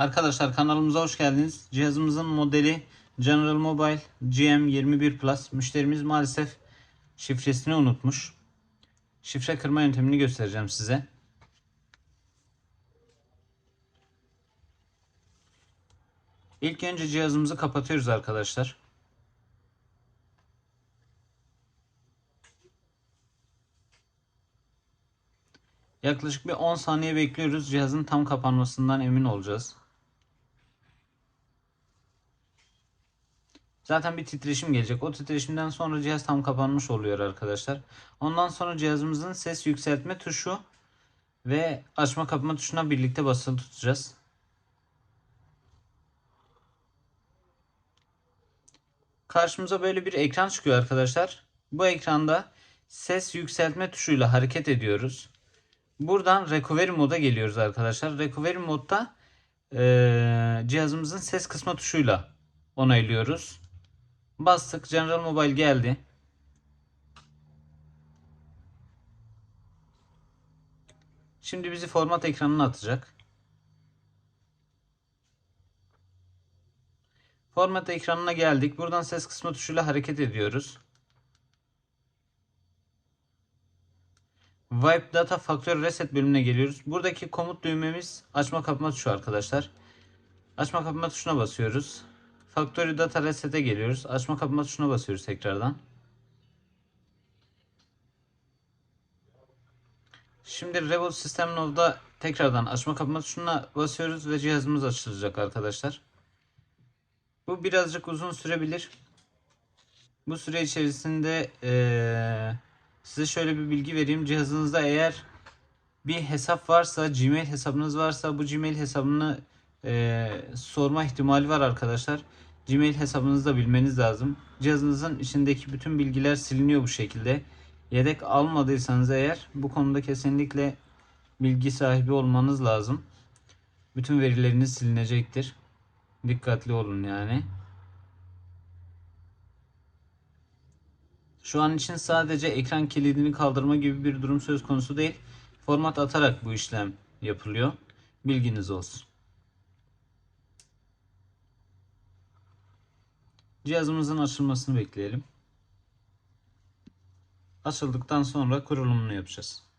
Arkadaşlar kanalımıza hoş geldiniz. Cihazımızın modeli General Mobile GM21 Plus. Müşterimiz maalesef şifresini unutmuş. Şifre kırma yöntemini göstereceğim size. İlk önce cihazımızı kapatıyoruz arkadaşlar. Yaklaşık bir 10 saniye bekliyoruz. Cihazın tam kapanmasından emin olacağız. Zaten bir titreşim gelecek. O titreşimden sonra cihaz tam kapanmış oluyor arkadaşlar. Ondan sonra cihazımızın ses yükseltme tuşu ve açma kapama tuşuna birlikte basılı tutacağız. Karşımıza böyle bir ekran çıkıyor arkadaşlar. Bu ekranda ses yükseltme tuşuyla hareket ediyoruz. Buradan recovery moda geliyoruz arkadaşlar. Recovery modda e, cihazımızın ses kısma tuşuyla onaylıyoruz. Bastık. General Mobile geldi. Şimdi bizi format ekranına atacak. Format ekranına geldik. Buradan ses kısma tuşuyla hareket ediyoruz. Wipe Data Factory Reset bölümüne geliyoruz. Buradaki komut düğmemiz açma kapama tuşu arkadaşlar. Açma kapama tuşuna basıyoruz. Factory Data Reset'e geliyoruz. Açma kapama tuşuna basıyoruz tekrardan. Şimdi Reboot System Node'da tekrardan açma kapama tuşuna basıyoruz ve cihazımız açılacak arkadaşlar. Bu birazcık uzun sürebilir. Bu süre içerisinde ee, size şöyle bir bilgi vereyim. Cihazınızda eğer bir hesap varsa, Gmail hesabınız varsa bu Gmail hesabını ee, sorma ihtimali var arkadaşlar. Gmail hesabınızı da bilmeniz lazım. Cihazınızın içindeki bütün bilgiler siliniyor bu şekilde. Yedek almadıysanız eğer bu konuda kesinlikle bilgi sahibi olmanız lazım. Bütün verileriniz silinecektir. Dikkatli olun yani. Şu an için sadece ekran kilidini kaldırma gibi bir durum söz konusu değil. Format atarak bu işlem yapılıyor. Bilginiz olsun. Cihazımızın açılmasını bekleyelim. Açıldıktan sonra kurulumunu yapacağız.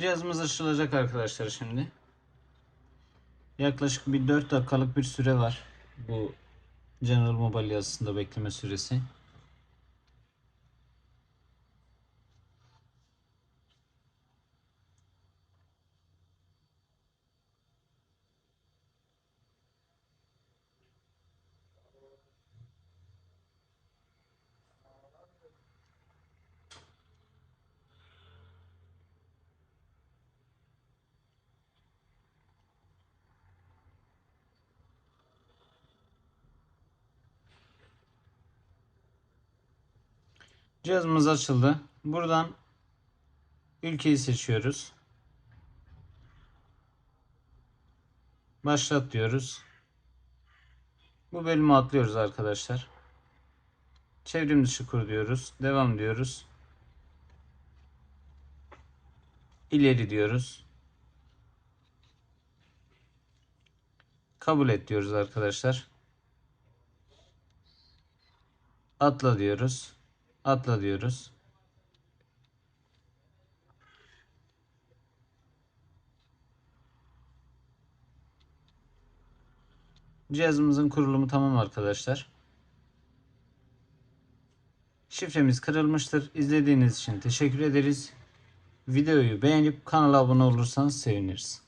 Cihazımız açılacak arkadaşlar şimdi. Yaklaşık bir 4 dakikalık bir süre var. Bu General Mobile yazısında bekleme süresi. Cihazımız açıldı. Buradan ülkeyi seçiyoruz. Başlat diyoruz. Bu bölümü atlıyoruz arkadaşlar. Çevrim dışı kur diyoruz. Devam diyoruz. İleri diyoruz. Kabul et diyoruz arkadaşlar. Atla diyoruz. Atla diyoruz. Cihazımızın kurulumu tamam arkadaşlar. Şifremiz kırılmıştır. İzlediğiniz için teşekkür ederiz. Videoyu beğenip kanala abone olursanız seviniriz.